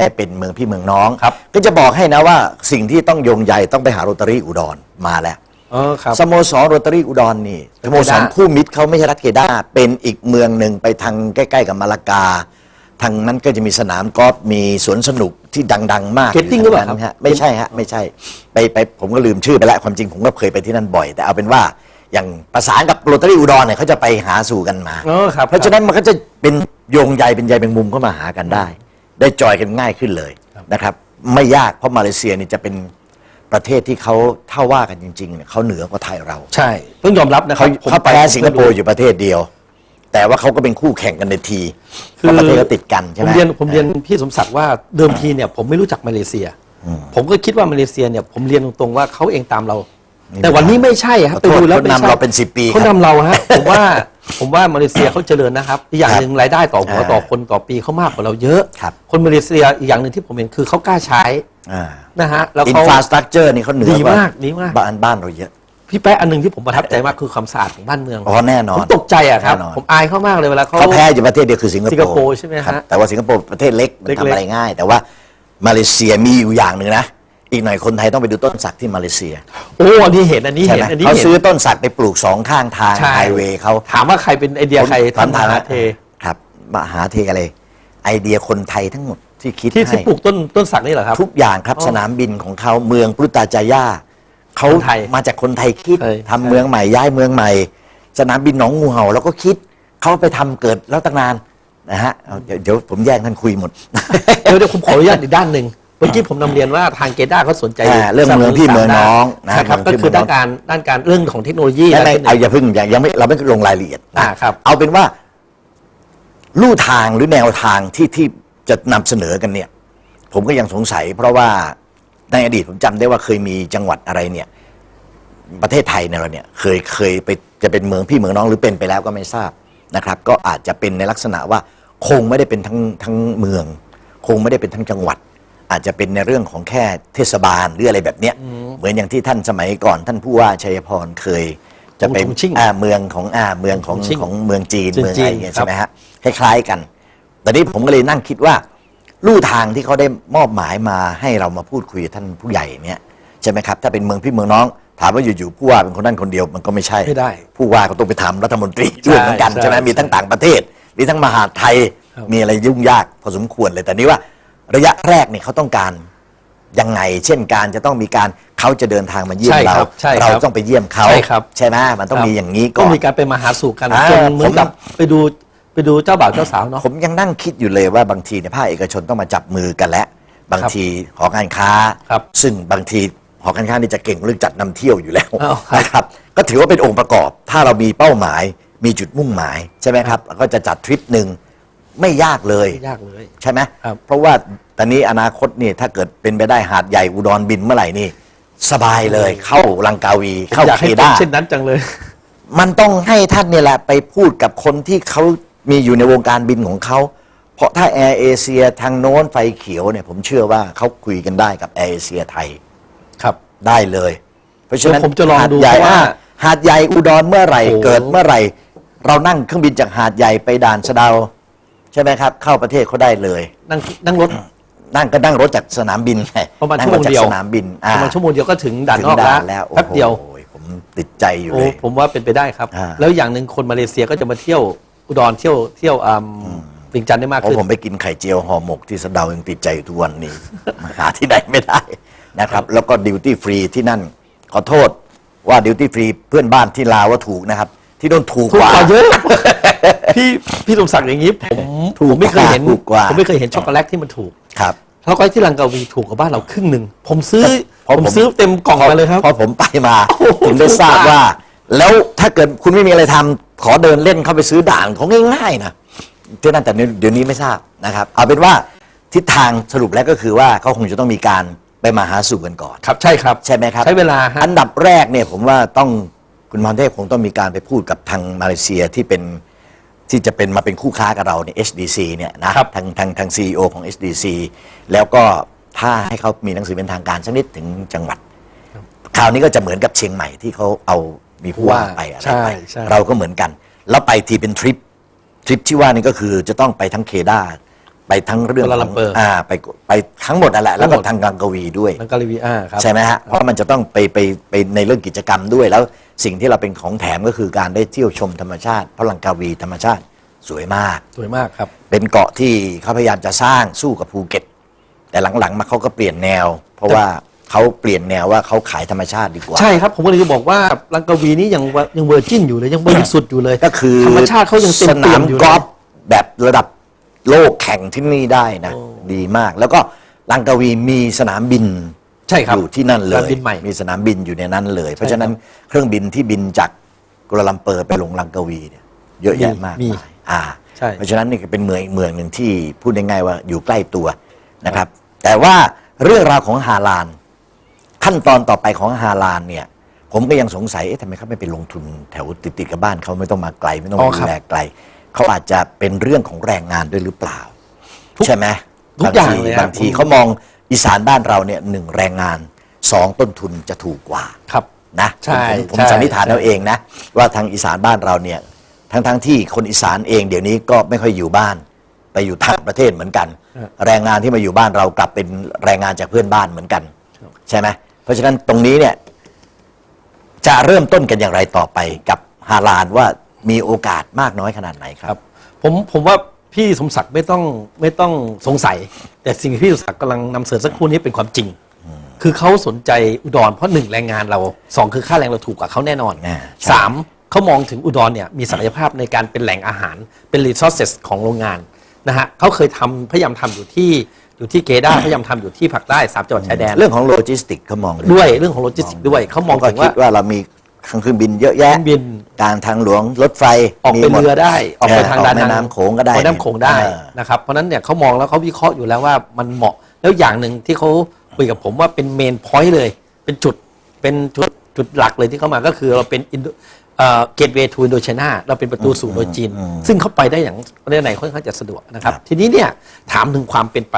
ได้เป็นเมืองพี่เมืองน้อง ครับก็จะบอกให้นะว่าสิ่งที่ต้องโยงใยต้องไปหาโรตารี่อุดรมาแล้วเออครับ สโมสรโรตารี่อุดรนี่สรัฐเกดาโมสรคู่มิตรเขาไม่ใช่รัฐเกดาเป็นอีกเมืองหนึ่งไปทางใกล้ๆกับมาลากา ทางนั้นก็จะมีสนามกอล์ฟมีสวนสนุกที่ดัง ๆ มากเกตติ้งหรือเปล่ายู่ครับทนั้นฮะไม่ใช่ฮะไม่ใช่ไปไปผมก็ลืมชื่อไปแล้วความจริงผมก็เคยไปที่นั่นบ่อย แต่เอาเป็นว่าอย่างประสานกับโรตารี่อุดรเนี่ยเขาจะไปหาสู่กันมา เออครับเพราะฉะนั้นมันก็จะเป็นโยงใยเป็นใยเป็นมุมเข้ามาหากันได้ ได้จอยกันง่ายขึ้นเลยนะครับ ไม่ยากเพราะมาเลเซียนี่จะเป็นประเทศที่เขาเท่าว่ากันจริงๆเนี่ยเขาเหนือกว่าไทยเราใช่ต้องยอมรับนะคเขารับผมเขาไปแพ้สิงคโปร์อยู่ประเทศเดียว แต่ว่าเขาก็เป็นคู่แข่งกันในทีเพราะประเทศก็ติดกันใช่ผไหมมเรียนผมเรียนพี่สมศักดิ์ว่าเดิมทีเนี่ยผมไม่รู้จักมาเลเซีย ผมก็คิดว่ามาเลเซียเนี่ยผมเรียนตรงๆว่าเขาเองตามเรา แต่วันนี้ไม่ใช่ครับขอโทษไปดูแล้วเขาไม่นำใช่เราเป็น10ปีครับเขานำเราฮะผมว่าผมว่ามาเลเซียเขาเจริญนะครับอีกอย่างหนึ่งรายได้ต่อหัวอ่าต่อคนต่อปีเขามากกว่าเราเยอะครับคนมาเลเซียอีกอย่างหนึ่งที่ผมเห็นคือเขากล้าใช้อ่านะฮะแล้วอินเขาฟราสตรักเจอร์นี่เขาเหนือดีกว่มากดีมากบ้านบ้านเราเยอะพี่แป๊ะอันหนึ่งที่ผมประทับใจมากคือความสะอาดของบ้านเมืองอ๋อแน่นอผนมตกใจอะครับแน่นอนผมอายเขามากเลยเวลาเขาเขาแพ้อยู่ประเทศเดียวคือสิงคโปร์สิงคโปร์ใช่ไหมฮะครับแต่ว่าสิงคโปร์ประเทศเล็กมันเล็กๆทำอะไรง่าย แต่ว่ามาเลเซียมีอยู่อย่างหนึ่งนะ อีกหน่อยคนไทยต้องไปดูต้นสักที่มาเลเซียโอ้อันนี้เห็นอันนี้ใช่เห็นไหมอันนี้เขาเห็น ซื้อต้นสักไปปลูกสองข้างทางใช่ ไฮเวย์เขา ถามว่าใครเป็นไอเดียใครผมทำมหาเท ครับมหาเทอะไรไอเดียคนไทยทั้งหมดที่คิดที่ที่ให้ปลูกต้นต้นสักนี่เหรอครับ ทุกอย่างครับอ๋อสนามบินของเขาเมืองปรุตาจายาเขาคนไทยมาจากคนไทยคิดใช่ทำเมืองใหม่ย้ายเมืองใหม่ สนามบินหนองงูเห่าเราก็คิดเขาไปทำเกิดแล้วตั้งนานนะฮะเอาเดี๋ยวเดี๋ยวผมแย่งท่านคุยหมด เดี๋ยวเดี๋ยวผมขออนุญาตอีกด้านหนึ่ง เมื่อกี้ผมนำเรียนว่าทางเกด้าเขาสนใจอ่าเรื่องเมืองพี่เมืองน้องนะนะครับเมืก็องพี่คือเมืองน้องด้านการด้านการเรื่องของเทคโนโลยีไม่และไม่เทคโนโลเอายีอย่าเพิ่งยังยังไม่เราไม่ลงรายละเอียดนะอ่าครับเอาเป็นว่าลู่ทางหรือแนวทางที่ที่จะนำเสนอกันเนี่ย ผมก็ยังสงสัย เพราะว่าในอดีตผมจำได้ว่าเคยมีจังหวัดอะไรเนี่ย ประเทศไทยเนี่ยเราเนี่ยเคยเคยไปจะเป็นเมืองพี่เมืองน้องหรือเป็นไปแล้วก็ไม่ทราบนะครับ ก็อาจจะเป็นในลักษณะว่าคงไม่ได้เป็นทั้งทั้งเมือง คงไม่ได้เป็นทั้งจังหวัด อาจจะเป็นในเรื่องของแค่เทศบาลหรืออะไรแบบเนี้ยเหมือนอย่างที่ท่านสมัยก่อน ท่านผู้ว่าชัยพรเคย จะเป็นชงชิ่งอ่าเมืองของอ่าเมืองของชงชิ่งของเมืองจีนจีนเมืองอะไรอย่างเงี้ยจีน ใช่ไหมฮะคล้ายๆกันแต่นี้ผมก็เลยนั่งคิดว่าลู่ทางที่เขาได้มอบหมายมาให้เรามาพูดคุยกับท่านผู้ใหญ่เนี่ยใช่ไหมครับถ้าเป็นเมืองพี่เมืองน้อง ถามว่าอยู่ๆผู้ว่าเป็นคนนั้นคนเดียวมันก็ไม่ใช่ ไม่ได้ ผู้ว่าก็ต้องไปทำรัฐมนตรีด้วยเหมือนกันใช่ใช่ไหมใช่มีทั้งต่างประเทศ มีทั้งมหาดไทย ครับ มีอะไรยุ่งยากพอสมควรเลยแต่นี้ว่า ระยะแรกเนี่ยเขาต้องการยังไง เช่นการจะต้องมีการเขาจะเดินทางมาเยี่ยมใช่เราครับใช่ครับเราต้องไปเยี่ยมเขาใช่ครับ ใช่ไหมมันต้องมีอย่างนี้ก่ต้อองนมีการไปมาหาสู่กันอ่าจนเหมือนกับผม ไปดูไปดูเจ้าบ่าวเจ้าสาวเนาะ ผมยังนั่งคิดอยู่เลยว่าบางทีเนี่ยภาคเอกชนต้องมาจับมือกันแล้วบางทีหอการค้า ครับซึ่งบางทีหอการค้านี่จะเก่งเรื่องจัดนำเที่ยวอยู่แล้วอ้าวครับนะครับ ก็ถือว่าเป็นองค์ประกอบ ถ้าเรามีเป้าหมายมีจุดมุ่งหมายใช่ไหมครับแล้วก็จะจัดทริปหนึ่ง ไม่ยากเลย ไม่ยากเลย ใช่ไหมครับ เพราะว่าตอนนี้อนาคตนี่ถ้าเกิดเป็นไปได้หาดใหญ่อุดรบินเมื่อไหร่นี่ สบายเลยเข้าลังกาวี เข้าอยากเคให้เป็นด้า เช่นนั้นจังเลย มันต้องให้ท่านเนี่ยแหละไปพูดกับคนที่เขามีอยู่ในวงการบินของเขา เพราะถ้าแอร์เอเชียทางโน้นไฟเขียวเนี่ยผมเชื่อว่าเขาคุยกันได้กับแอร์เอเชียไทยครับ ได้เลย เพราะฉะนั้นเดี๋ยวผมจะลองหาดดูใหญ่เพราะว่าอะหาดใหญ่อุดรเมื่อไหร่โอ้โห เกิดเมื่อไหร่ เรานั่งเครื่องบินจากหาดใหญ่ไปด่านสะเดา ใช่ไหมครับ เข้าประเทศเขาได้เลย นั่งนั่งรถ นั่งก็นั่งรถจากสนามบินไงประมาณนั่ชั่วโมงจากเดียวสนามบินประมาณชั่วโมงเดียวก็ถึงด่านถึนอกงด่าแล้วนแล้วแป๊บเดียวโอ้โหผมติดใจอยู่โอ้เลย ผมว่าเป็นไปได้ครับ อ่า แล้วอย่างหนึ่งคนมาเลเซียก็จะมาเที่ยวอุดรเที่ยวเที่ยวอืมเวียงจันทร์ได้มากเพราะขึ้น ผมไปกินไข่เจียวห่อหมกที่สะเดายังติดใจอยู่ทุกวันนี้หาที่ไหนไม่ได้นะครับ แล้วก็ดิวตี้ฟรีที่นั่น ขอโทษว่าดิวตี้ฟรีเพื่อนบ้านที่ลาวว่าถูกนะครับ ที่โดนถูกถูกกว่ากว่าเยอะ พี่พี่สมศักดิ์อย่างนี้ผมถูกผมไม่เคยเห็นถูกกว่า ผมไม่เคยเห็นช็อกโกแลตที่มันถูกครับ ช็อกโกแลตที่ลังกาวีถูกกว่าบ้านเราครึ่งหนึ่งผมซื้อเพราะผมผมซื้อเต็มกล่องมาเลยครับ พอผมไปมาโอ้โหถึงได้ทราบถูกมากว่า แล้วถ้าเกิดคุณไม่มีอะไรทำขอเดินเล่นเข้าไปซื้อด่านของง่ายๆนะที่นั่นแต่เดี๋ยวนี้ไม่ทราบนะครับ เอาเป็นว่าทิศทางสรุปแล้วก็คือว่าเขาคงจะต้องมีการไปมาหาสู่กันก่อน ครับใช่ครับ ใช่ไหมครับ ใช้เวลาฮะ อันดับแรกเนี่ยผมว่าต้อง คุณพรเทพคงต้องมีการไปพูดกับทางมาเลเซียที่เป็นที่จะเป็นมาเป็นคู่ค้ากับเราเนี่ย HDC เนี่ยนะครับทางทางทาง CEO ของ HDC แล้วก็ถ้าให้เขามีหนังสือเป็นทางการสักนิดถึงจังหวัด คราวนี้ก็จะเหมือนกับเชียงใหม่ที่เขาเอามีผู้ว่าไปอะไรใช่ไปใช่เราก็เหมือนกัน แล้วไปทีเป็นทริปทริปที่ว่านี่ก็คือจะต้องไปทั้งเคดา ไปทั้งเรื่องกัวลาขลัองมเปอร์อ่าไปไปทั้งหมดนั่นแหละแล้วทั้ก็งหมด ทางกังกวีด้วย นังกาลีวีอ่าครับ ใช่ไหมฮะ เพราะมันจะต้องไปไปไปในเรื่องกิจกรรมด้วย แล้วสิ่งที่เราเป็นของแถมก็คือการได้เที่ยวชมธรรมชาติเพราะลังกาวีธรรมชาติสวยมาก สวยมากครับ เป็นเกาะที่เขาพยายามจะสร้างสู้กับภูเก็ต แต่หลังๆมาเขาก็เปลี่ยนแนว เพราะว่าเขาเปลี่ยนแนวว่าเขาขายธรรมชาติดีกว่า ใช่ครับ ผมก็เลยจะบอกว่าลังกาวีนี่ยังว่ายังเวอร์จินอยู่เลยยังบริสุทธิ์อยู่เลยก็คือธรรมชาติเขายังเต็มสเปี่นายมมอยู่กอล์ฟเลยแบบระดับ โลกแข่งที่นี่ได้นะ โอ้ดีมาก แล้วก็ลังกาวีมีสนามบินใช่ครับอยู่ที่นั่นเลสนายมบินใหม่มีสนามบินอยู่ในนั้นเลย เพราะฉะนั้นเครื่องบินที่บินจากกัวลาลัมเปอร์ไปลงลังกาวีเนี่ยเยอะแยะมากมีมายอ่า ใช่ เพราะฉะนั้นนี่ก็เป็นเมืองอีกเมืองหนึ่งที่พูดง่ายๆว่าอยู่ใกล้ตัวนะครับ แต่ว่าเรื่องราวของฮาลาน ขั้นตอนต่อไปของฮาลานเนี่ย ผมก็ยังสงสัยเอ๊ะทำไมเขาไม่ไปลงทุนแถวติดๆกับบ้านเขาไม่ต้องมาไกลไม่ต้องอ๋มาอคดูรับแลไกล เขาอาจจะเป็นเรื่องของแรงงานด้วยหรือเปล่าทุกใช่ไหมทุกบางอย่างทีเลยครับบางทีผมเขามองอีสานบ้านเราเนี่ยหนึ่งแรงงานสองต้นทุนจะถูกกว่า ครับ นะใช่ผมผมใช่สันนิษฐานเอาเองนะ ว่าทางอีสานบ้านเราเนี่ยทั้งทั้งที่คนอีสานเองเดี๋ยวนี้ก็ไม่ค่อยอยู่บ้าน ไปอยู่ต่างประเทศเหมือนกัน แรงงานที่มาอยู่บ้านเรากลับเป็นแรงงานจากเพื่อนบ้านเหมือนกัน ใช่ไหมเพราะฉะนั้นตรงนี้เนี่ยจะเริ่มต้นกันอย่างไรต่อไปกับฮาลานว่า มีโอกาสมากน้อยขนาดไหนคครัรับ บผมผมว่าพี่สมศักดิ์ไม่ต้องไม่ต้องสงสัย แต่สิ่งที่พี่สมศักดิ์กำลังนำเสนอสักครู่นี้เป็นความจริง คือเขาสนใจอุดรเพราะหนึ่งแรงงานเราสองคือค่าแรงเราถูกกว่าเขาแน่นอนอ่าใช่ สามเขามองถึงอุดรเนี่ยมีศักยภาพในการเป็นแหล่งอาหารเป็น resources ของโรงงานนะฮะเขาเคยทำพยายามทำอยู่ที่อยู่ที่เกด้าพยายามทำอยู่ที่ภาคใต้สามจังหวัดชายแดน เรื่องของโลจิสติกเขามองด้วยเรื่องของโลจิสติกด้วยเขามองก็ถึงคิว่าดว่าเรามี เครื่องบินเยอะแยะเครื่องบิน การทางหลวงรถไฟออกไปมีหมดเรือได้ ออกไปทางเออด้านแม่น้ำโขงก็ได้แม่น้ำโขงได้เออ นะครับ เพราะฉะนั้นเนี่ยเขามองแล้วเขาวิเคราะห์อยู่แล้วว่ามันเหมาะ แล้วอย่างหนึ่งที่เขาคุยกับผมว่าเป็นเมนพอยต์เลย เป็นจุด เป็นจุดจุดหลักเลยที่เขามาก็คือเราเป็นเกตเวย์ทูอินโดช a เราเป็นประตูสู่โดยจีน ซึ่งเข้าไปได้อย่างประเทศไหนค่อนข้างจะสะดวกนะครับครับ ทีนี้เนี่ยถามถึงความเป็นไป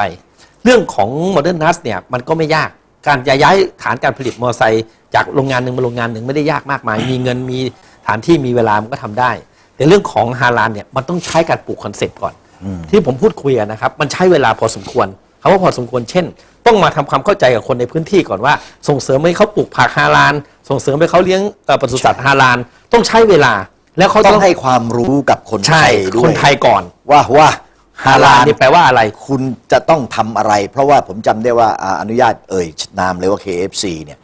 เรื่องของโมเดิร์นนัสเนี่ยมันก็ไม่ยาก การจะย้ายฐานการผลิตมอเตอร์ไซค์จากโรงงานหนึ่งมาโรงงานหนึ่งไม่ได้ยากมากมาย มีเงินมีฐานที่มีเวลามันก็ทำได้ แต่เรื่องของฮาลานเนี่ยมันต้องใช้การปลูกคอนเซ็ปต์ก่อน ที่ผมพูดคุยอะนะครับมันใช้เวลาพอสมควรคำว่าพอสมควรเช่น ต้องมาทำความเข้าใจกับคนในพื้นที่ก่อนว่า ส่งเสริมให้เขาปลูกผักฮาลาน ส่งเสริมให้เขาเลี้ยงเอ่อปศุสัตว์ฮาลาน ต้องใช้เวลาแล้วเขาต้ต้อองงให้ความรู้กับคนไทใช่ยด้วยคนไทยก่อนว่าว่า ฮาฮาลาลานนนี่แปลว่าอะไร คุณจะต้องทำอะไร เพราะว่าผมจำได้ว่าอ่าอนุญาตเอ่ยนามเลยว่า KFC เนี่ย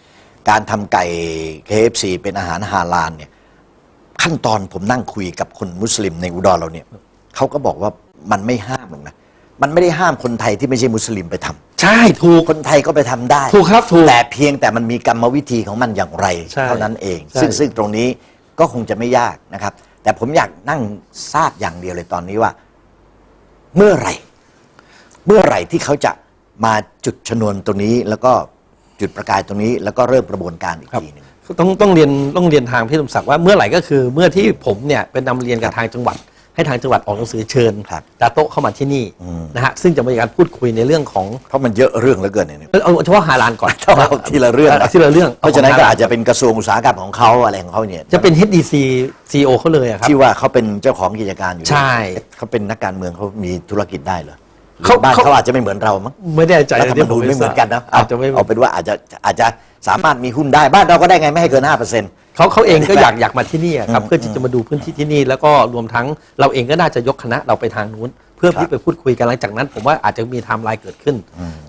การทำไก่ KFC เป็นอาหารฮาลาลเนี่ยขั้นตอนผมนั่งคุยกับคนมุสลิมในอุดรเราเนี่ยเขาก็บอกว่ามันไม่ห้ามหรอกนะมันไม่ได้ห้ามคนไทยที่ไม่ใช่มุสลิมไปทำใช่ถูก คนไทยก็ไปทำได้ถูกครับถูกแต่เพียงแต่มันมีกรรมวิธีของมันอย่างไร ใช่เท่านั้นเอง ใช่ ซึ่งซึ่งตรงนี้ก็คงจะไม่ยากนะครับ แต่ผมอยากนั่งทราบอย่างเดียวเลยตอนนี้ว่า เมื่อไหร่ เมื่อไหร่ที่เขาจะมาจุดชนวนตรงนี้แล้วก็จุดประกายตรงนี้ แล้วก็เริ่มกระบวนการอีกครับทีหนึ่ง ต้องต้องเรียนต้องเรียนทางพี่สมศักดิ์ว่าเมื่อไหร่ก็คือเมื่อที่ผมเนี่ยเป็นนำเรียนกับทางจังหวัด ให้ทางจังหวัดออกหนังสือเชิญครับดาโต้เข้ามาที่นี่อืม นะฮะซึ่งจะมีการพูดคุยในเรื่องของเพราะมันเยอะเรื่องเหลือเกินเนี่ย เอาเอาเฉพาะฮาลานก่อนต้องเอาทีละเรื่องนะทีละเรื่องเพราะฉะนั้นก็เขงฮลอาจจะเป็นกระทรวงอุตสาหกรรมของเขาอะไรของเขาเนี่ยจะเป็น HDC CEO เขาเลยอะครับ ที่ว่าเขาเป็นเจ้าของกิจการอยู่ใช่เขาเป็นนักการเมืองเขามีธุรกิจได้เหรอหรือเขาบ้านเขา เขาอาจจะไม่เหมือนเรามั้งไม่แน่ใจรัฐธรรมนูญไม่เหมือนกันนะอาจจะไม่ เอาเป็นว่าอาจจะอาจจะสามารถมีหุ้นได้บ้านเราก็ได้ไงไม่ให้เกินห้าเปอร์เซ็นต์ เขาเขาเองก็อยากอยากมาที่นี่อะครับเพื่อที่จะมาดูพื้นที่ที่นี่แล้วก็รวมทั้งเราเองก็น่าจะยกคณะเราไปทางนู้น เพื่อครับที่ไปพูดคุยกันหลังจากนั้น ผมว่าอาจจะมีไทม์ไลน์เกิดขึ้น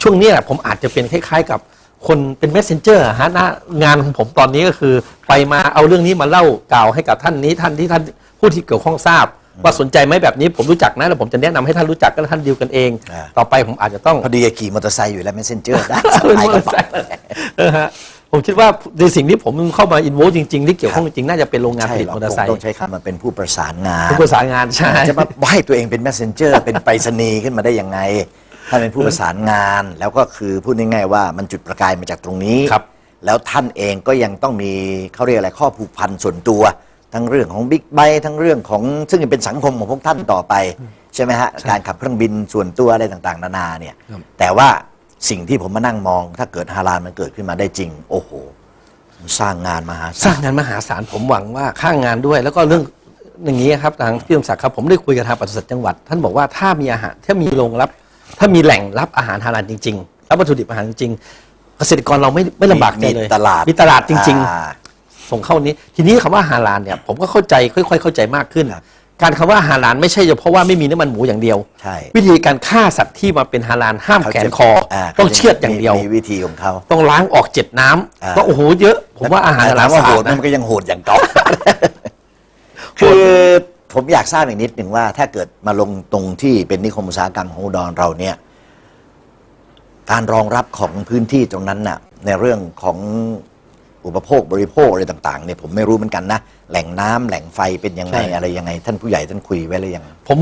ช่วงเนี้ยผมอาจจะเป็นคล้ายๆกับคนเป็น messenger อะฮะหน้างานของผมตอนนี้ก็คือ ไปมาเอาเรื่องนี้มาเล่ากล่าวให้กับท่านนี้ท่านที่ท่านผู้ที่เกี่ยวข้องทราบ ว่าสนใจไหมแบบนี้ผมรู้จักนะแล้วผมจะแนะนำให้ท่านรู้จักก็ท่านดีลกันเอง อ่า ต่อไปผมอาจจะต้อง พอดีขี่มอเตอร์ไซค์อยู่แล้วเมสเซนเจอร์ได้สเป็นบายมกอเตอระร์ไซเป๋าค์เออฮะ ผมคิดว่าในสิ่งที่ผมเข้ามาอินโวจริงๆ ที่เกี่ยวข้องจริงๆน่าจะเป็นโรงงานผใช่ลิตเรามอเตอร์ไซต้อค์งใช้คำมาเป็นผู้ประสานงานผู้ประสานงานใช่จะมาให้ตัวเองเป็นแมสเซนเจอร์เป็นไปรษณีย์ขึ้นมาได้ยังไงท่านเป็นผู้ประสานงาน แล้วก็คือพูดง่ายๆว่ามันจุดประกายมาจากตรงนี้ครับ แล้วท่านเองก็ยังต้องมีเขาเรียกอะไรข้อผูกพันส่วนตัว ทั้งเรื่องของบิ๊กไบทั้งเรื่องของซึ่งเป็นสังคมของพวกท่านต่อไป ใช่ไหมฮะการขับเครื่องบินส่วนตัวอะไรต่างๆ นานาเนี่ยครับแต่ว่า สิ่งที่ผมมานั่งมอง ถ้าเกิดฮาลาลมันเกิดขึ้นมาได้จริง โอ้โหมันสร้างงานมหาสร้าศางลงานมหาศาลผมหวังว่าข้างงานด้วย แล้วก็เรื่องอย่างนี้ครับทางพี่สมศักดิ์ครับผมได้คุยกับทางปศุสัตว์จังหวัด ท่านบอกว่าถ้ามีอาหารถ้ามีโรงรับ ถ้ามีแหล่งรับอาหารฮาลาลจริงๆรับวัตถุดิบอาหารจริงๆเกษตรกรเราไม่ไม่ลำบากใจเลยมีตลาดมีตลาดจริงอ่าๆส่งเข้านี้ ทีนี้คำว่าฮาลาลเนี่ยผมก็เข้าใจค่อย ๆ เข้าใจมากขึ้นครับ การคำว่าฮาลาลไม่ใช่เฉพาะว่าไม่มีน้ำมันหมูอย่างเดียว ใช่วิธีการฆ่าสัตว์ที่มาเป็นฮาลาลห้ามเขาแขจะนคอาต้องเชือดอย่างเดียว มีวิธีของเขาต้องล้างออกเจ็ดน้ำอ่าต้องโอ้โหเยอะผมว่าอาหารแต่ฮาลาถาลมว่าโหดสะอามันก็ยังโหดอย่างเก่าโหดคือผมอยากทราบอีกนิดหนึ่งว่า ถ้าเกิดมาลงตรงที่เป็นนิคมอุตสาหกรรมของอุดรเราเนี่ย การรองรับของพื้นที่ตรงนั้นน่ะ ในเรื่องของ อุปโภคบริโภคอะไรต่างๆเนี่ยผมไม่รู้เหมือนกันนะ แหล่งน้ำแหล่งไฟเป็นยังไง ใช่ อะไรยังไง ท่านผู้ใหญ่ท่านคุยไว้หรือยัง ผม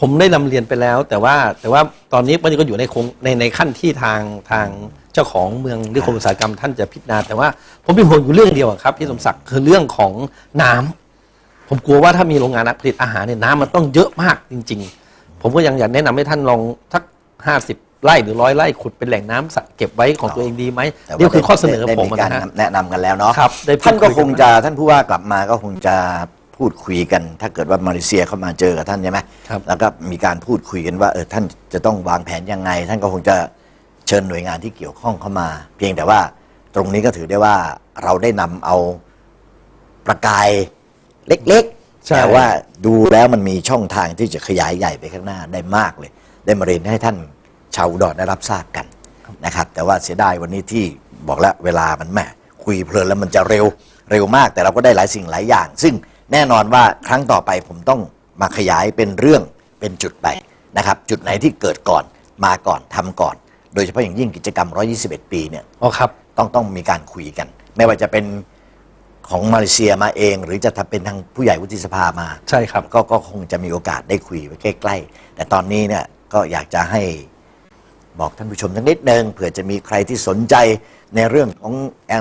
ผมได้นำเรียนไปแล้ว แต่ว่าแต่ว่าตอนนี้มันก็อยู่ในโครงในในขั้นที่ทางทางเจ้าของเมืองนิคมอุตสาหกรรมท่านจะพิจารณาแต่ว่าผมเป็นห่วงอยู่เรื่องเดียวอะครับพี่สมศักดิ์คือเรื่องของน้ำผมกลัวว่าถ้ามีโรงงานผลิตอาหารเนี่ยน้ำมันต้องเยอะมากจริง ๆ ผมก็ยังอยากแนะนำให้ท่านลองสักห้าสิบ ไร่หรือร้อยไร่ขุดเป็นแหล่งน้ำสะเก็บไว้ของตัวเองดีไหมแต่ว่านี่คือข้อเสนอได้ผมมีการนะฮะแนะนำกันแล้วเนาะครับได้พูดท่านก็คุยคกันงจะท่านผู้ว่ากลับมาก็คงจะพูดคุยกัน ถ้าเกิดว่ามาเลเซียเข้ามาเจอกับท่านใช่ไหมครับแล้วก็มีการพูดคุยกันว่าเออท่านจะต้องวางแผนยังไง ท่านก็คงจะเชิญหน่วยงานที่เกี่ยวข้องเข้ามา เพียงแต่ว่าตรงนี้ก็ถือได้ว่าเราได้นำเอาประกายเล็กๆใช่แต่ว่าดูแล้วมันมีช่องทางที่จะขยายใหญ่ไปข้างหน้าได้มากเลย ได้มาเรียนให้ท่าน ชาวอุดรได้รับทราบกันนะครับ แต่ว่าเสียดายวันนี้ที่บอกแล้วเวลามันแหมคุยเพลินแล้วมันจะเร็วเร็วมาก แต่เราก็ได้หลายสิ่งหลายอย่าง ซึ่งแน่นอนว่าครั้งต่อไปผมต้องมาขยายเป็นเรื่องเป็นจุดไปนะครับ จุดไหนที่เกิดก่อนมาก่อนทำก่อน โดยเฉพาะอย่างยิ่งกิจกรรม 121 ปีเนี่ยอ๋อครับต้องต้องมีการคุยกัน ไม่ว่าจะเป็นของมาเลเซียมาเอง หรือจะทำเป็นทางผู้ใหญ่วุฒิสภามาใช่ครับ ก็ก็คงจะมีโอกาสได้คุยไว้ใกล้ๆแต่ตอนนี้เนี่ยก็อยากจะให้ บอกท่านผู้ชมสักนิดนึงเผื่อจะมีใครที่สนใจในเรื่องของ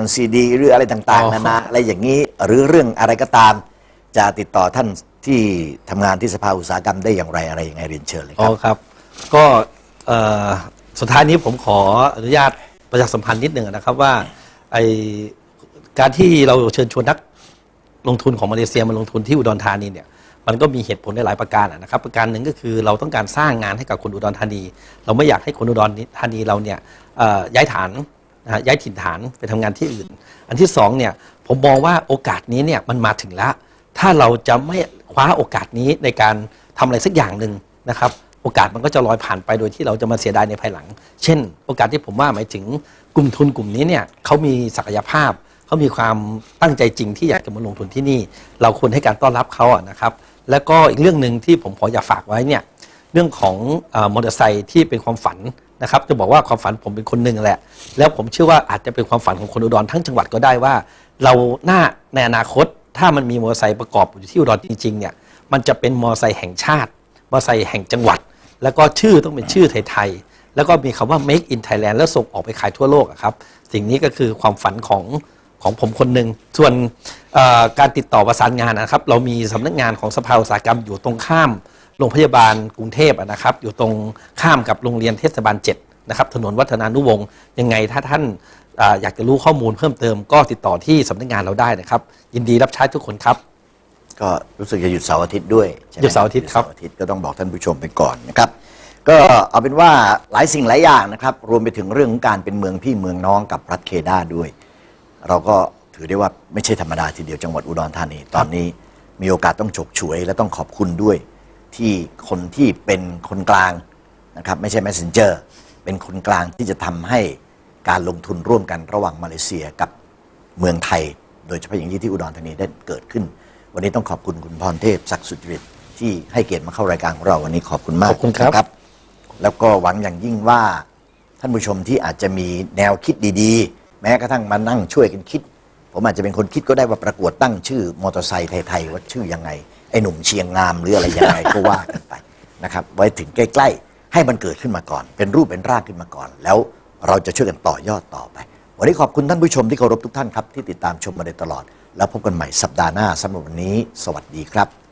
NCD หรืออะไรต่างอ๋อๆนานาอะไรอย่างนี้หรือเรื่องอะไรก็ตาม จะติดต่อท่านที่ทำงานที่สภาอุตสาหกรรมได้อย่างไรอะไรยังไงเรียนเชิญเลยคอ๋รัอบครับ ก็เอ่อสุดท้ายนี้ผมขออนุญาตประชาสัมพันธ์นิดหนึ่งนะครับว่าไอการที่เราเชิญชวนนักลงทุนของมาเลเซียมาลงทุนที่อุดรธานีเนี่ย มันก็มีเหตุผลในหลายประการนะครับ ประการหนึ่งก็คือเราต้องการสร้างงานให้กับคนอุดรธานี เราไม่อยากให้คนอุดรธานีเราเนี่ยย้ายฐานนะย้ายถิ่นฐานไปทำงานที่อื่น อันที่สองเนี่ยผมมองว่าโอกาสนี้เนี่ยมันมาถึงแล้ว ถ้าเราจะไม่คว้าโอกาสนี้ในการทำอะไรสักอย่างหนึ่งนะครับ โอกาสมันก็จะลอยผ่านไปโดยที่เราจะมาเสียดายในภายหลัง เช่น โอกาสที่ผมว่าหมายถึงกลุ่มทุนกลุ่มนี้เนี่ยเขามีศักยภาพเขามีความตั้งใจจริงที่อยากจะมาลงทุนที่นี่ เราควรให้การต้อนรับเขาอะนะครับ แล้วก็อีกเรื่องหนึ่งที่ผมขออยากฝากไว้เนี่ยเรื่องของอมอเตอร์ไซค์ที่เป็นความฝันนะครับจะบอกว่าความฝันผมเป็นคนหนึ่งแหละ แล้วผมเชื่อว่าอาจจะเป็นความฝันของคนอุดรทั้งจังหวัดก็ได้ว่า เราหน้าในอนาคตถ้ามันมีมอเตอร์ไซค์ประกอบอยู่ที่อุดรจริงๆเนี่ยมันจะเป็นมอเตอร์ไซค์แห่งชาติ มอเตอร์ไซค์แห่งจังหวัด แล้วก็ชื่อต้องเป็นชื่อไทยๆแล้วก็มีคำว่า make in Thailand แล้วส่งออกไปขายทั่วโลกครับสิ่งนี้ก็คือความฝันของ ของผมคนหนึ่งส่วนเอ่อการติดต่อประสานงานนะครับ เรามีสำนักงานของสภาอุตสาหกรรมอยู่ตรงข้ามโรงพยาบาลกรุงเทพอะนะครับ อยู่ตรงข้ามกับโรงเรียนเทศบาล7นะครับถนนวัฒนานุวงศ์ยังไงถ้าท่านอ่าอยากจะรู้ข้อมูลเพิ่มเติมก็ติดต่อที่สำนักงานเราได้นะครับ ยินดีรับใช้ทุกคนครับ ก็รู้สึกจะหยุดเสาร์อาทิตย์ด้วยใช่ไหมหยุดเสาร์อาทิตย์ครับหยุดเสาร์อาทิตย์ก็ต้องบอกท่านผู้ชมไปก่อนนะครับก็เอาเป็นว่าหลายสิ่งหลายอย่างนะครับ รวมไปถึงเรื่องของการเป็นเมืองพี่เมืองน้องกับรัฐเคดาด้วย เราก็ถือได้ว่าไม่ใช่ธรรมดาทีเดียวจังหวัดอุดรธานี ตอนนี้มีโอกาสต้องฉกฉวย และต้องขอบคุณด้วย ที่คนที่เป็นคนกลางนะครับไม่ใช่ messenger เป็นคนกลางที่จะทำให้การลงทุนร่วมกันระหว่างมาเลเซียกับเมืองไทย โดยเฉพาะอย่างยิ่งที่อุดรธานีได้เกิดขึ้น วันนี้ต้องขอบคุณคุณพรเทพศักดิ์สุจริตที่ให้เกียรติมาเข้ารายการของเราวันนี้ขอบคุณมากขอบคุณครับ นะ แล้วก็หวังอย่างยิ่งว่าท่านผู้ชมที่อาจจะมีแนวคิดดี ๆ แม้กระทั่งมานั่งช่วยกันคิด ผมอาจจะเป็นคนคิดก็ได้ว่าประกวดตั้งชื่อมอเตอร์ไซค์ไทยๆว่าชื่อยังไง ไอ้หนุ่มเชียงงามหรืออะไรยังไงก็ว่ากันไปนะครับไว้ถึงใกล้ ๆ ให้มันเกิดขึ้นมาก่อน เป็นรูปเป็นร่างขึ้นมาก่อน แล้วเราจะช่วยกันต่อยอดต่อไป วันนี้ขอบคุณท่านผู้ชมที่เคารพทุกท่านครับที่ติดตามชมมาโดยตลอด แล้วพบกันใหม่สัปดาห์หน้าสำหรับวันนี้ สวัสดีครับ